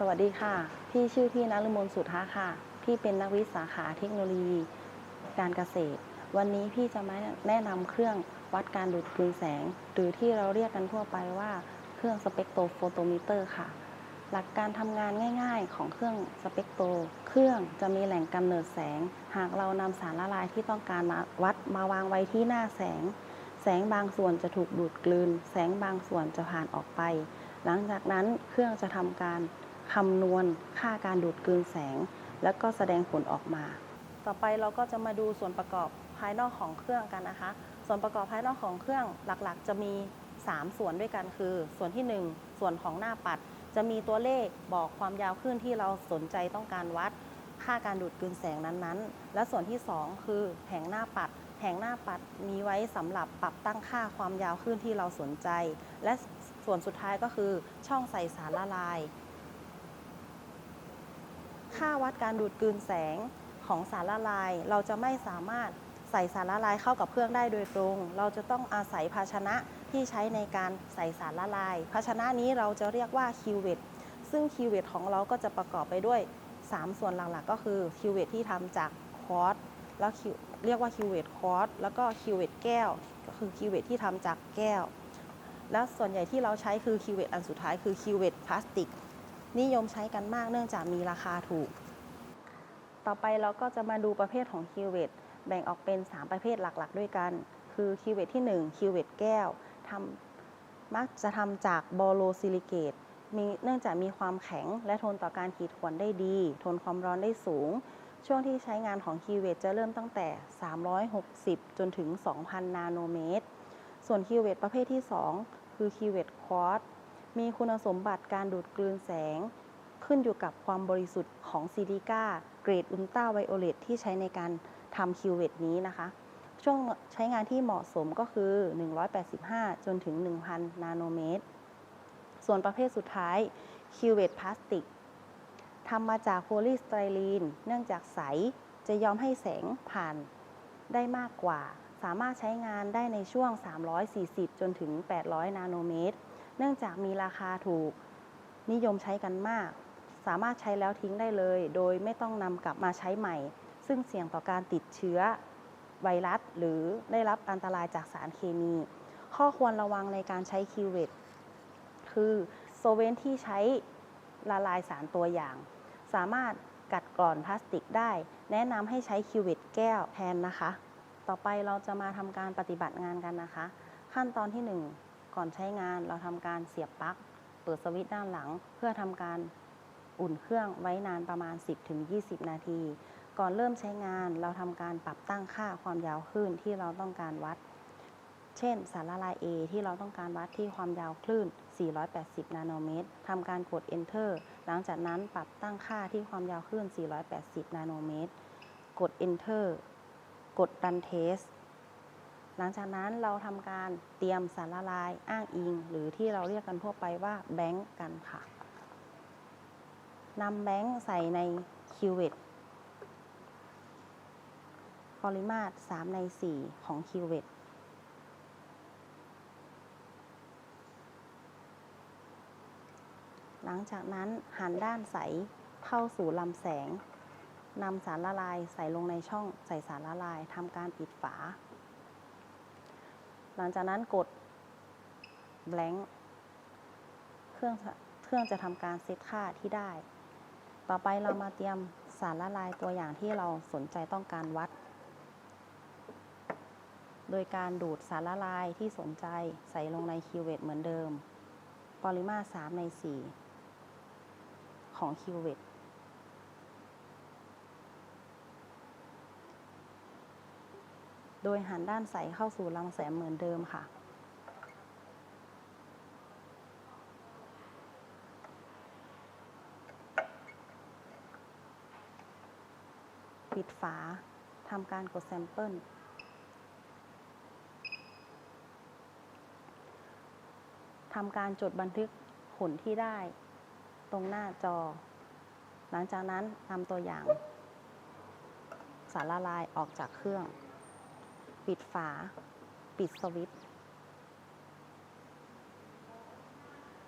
สวัสดีค่ะ พี่ชื่อพี่นฤมลสุธาค่ะ พี่เป็นนักวิทย์สาขาเทคโนโลยี การเกษตร วันนี้พี่จะมาแนะนำเครื่องวัดการดูดกลืนแสง หรือที่เราเรียกกันทั่วไปว่าเครื่องสเปกโตโฟโตมิเตอร์ค่ะ หลักการทำงานง่ายๆ ของเครื่องสเปกโต เครื่องจะมีแหล่งกำเนิดแสง หากเรานำสารละลายที่ต้องการมาวัดมาวางไว้ที่หน้าแสง แสงบางส่วนจะถูกดูดกลืน แสงบางส่วนจะผ่านออกไป หลังจากนั้นเครื่องจะทำการ คำนวณค่าการดูดกลืนแสง แล้วก็แสดงผลออกมา ต่อไปเราก็จะมาดูส่วนประกอบภายนอกของเครื่องกันนะคะ ส่วนประกอบภายนอกของเครื่องหลักๆ จะมี 3 ส่วนด้วยกันคือ ส่วนที่ 1 ส่วนของหน้าปัด จะมีตัวเลขบอกความยาวคลื่นที่เราสนใจต้องการวัด ค่าการดูดกลืนแสงนั้นๆ และส่วนที่ 2 คือแผงหน้าปัดแผงหน้าปัดมีไว้สำหรับปรับตั้งค่าความยาวคลื่นที่เราสนใจ และส่วนสุดท้ายก็คือช่องใส่สารละลาย ค่าวัดการดูดกลืนแสงของสารละลาย เราจะไม่สามารถใส่สารละลายเข้ากับเครื่องได้โดยตรง เราจะต้องอาศัยภาชนะที่ใช้ในการใส่สารละลาย ภาชนะนี้เราจะเรียกว่าคิวเวตซึ่งคิวเวตของเราก็จะประกอบไปด้วย 3 ส่วนหลักๆ ก็คือคิวเวตที่ทำจากคอตซ์แล้วเรียกว่าคิวเวตคอตซ์แล้วก็คิวเวตแก้ว ก็คือคิวเวตที่ทำจากแก้ว แล้วส่วนใหญ่ที่เราใช้คือคิวเวตอันสุดท้ายคือคิวเวตพลาสติก นิยมใช้กันมากเนื่องจากมีราคาถูก ต่อไปเราก็จะมาดูประเภทของคิวเวตแบ่งออกเป็น 3 ประเภทหลักๆ ด้วยกัน คือคิวเวตที่ 1คิวเวตแก้วทำมักจะทำจากบอโลซิลิเกตมีเนื่องจากมีความแข็งและทนต่อการขีดข่วนได้ดี ทนความร้อนได้สูง ช่วงที่ใช้งานของคิวเวตจะเริ่มตั้งแต่ 360 จนถึง 2,000 นาโนเมตร ส่วนคิวเวตประเภทที่ 2 คือคิวเวตควอต มีคุณสมบัติการดูดกลืนแสง ขึ้นอยู่กับความบริสุทธิ์ของซิลิก้าเกรดอุลตราไวโอเลตที่ใช้ในการทำคิวเวตนี้นะคะ ช่วงใช้งานที่เหมาะสมก็คือ 185 จนถึง 1,000 นาโนเมตร ส่วนประเภทสุดท้ายคิวเวตพลาสติกทำมาจากโพลีสไตรลีน เนื่องจากใสจะยอมให้แสงผ่านได้มากกว่า สามารถใช้งานได้ในช่วง 340 จนถึง 800 นาโนเมตร เนื่องจากมีราคาถูกนิยมใช้กันมาก สามารถใช้แล้วทิ้งได้เลย โดยไม่ต้องนำกลับมาใช้ใหม่ ซึ่งเสี่ยงต่อการติดเชื้อไวรัส หรือได้รับอันตรายจากสารเคมี ข้อควรระวังในการใช้คิวเวตคือโซเวนที่ใช้ละลายสารตัวอย่าง สามารถกัดกร่อนพลาสติกได้ แนะนำให้ใช้คิวเวตแก้วแทนนะคะ ต่อไปเราจะมาทำการปฏิบัติงานกันนะคะ ขั้นตอนที่ 1 ก่อนใช้งานเราทำการเสียบปลั๊กเปิดสวิตช์ด้านหลัง เพื่อทำการอุ่นเครื่องไว้นานประมาณ 10-20 นาที ก่อนเริ่มใช้งานเราทำการปรับตั้งค่าความยาวคลื่นที่เราต้องการวัด เช่น สารละลาย A ที่เราต้องการวัดที่ความยาวคลื่น 480 นาโนเมตรทำการกด Enter หลังจากนั้นปรับตั้งค่าที่ความยาวคลื่น 480 นาโนเมตร กด Enter กด Run Test หลังจากนั้นเราทำการเตรียมสารละลายอ้างอิง หรือที่เราเรียกกันทั่วไปว่าแบงก์กันค่ะนำแบงก์ใส่ในคิวเวตปริมาตร 3 ใน 4 ของคิวเวตหลังจากนั้นหันด้านใสเข้าสู่ลำแสงนำสารละลายใส่ลงในช่องใส่สารละลายทำการปิดฝา หลังจากนั้นกด blank เครื่องเครื่องจะทำการเซตค่าที่ได้ ต่อไปเรามาเตรียมสารละลายตัวอย่างที่เราสนใจต้องการวัด โดยการดูดสารละลายที่สนใจใส่ลงในคิวเวตเหมือนเดิม ปริมาตร3ใน 4 ของคิวเวต โดยหันด้านใสเข้าสู่ลำแสงเหมือนเดิมค่ะ ปิดฝาทำการกดแซมเปิลทำการจดบันทึกผลที่ได้ตรงหน้าจอ หลังจากนั้นนำตัวอย่างสารละลายออกจากเครื่อง ปิดฝา ปิดสวิตช์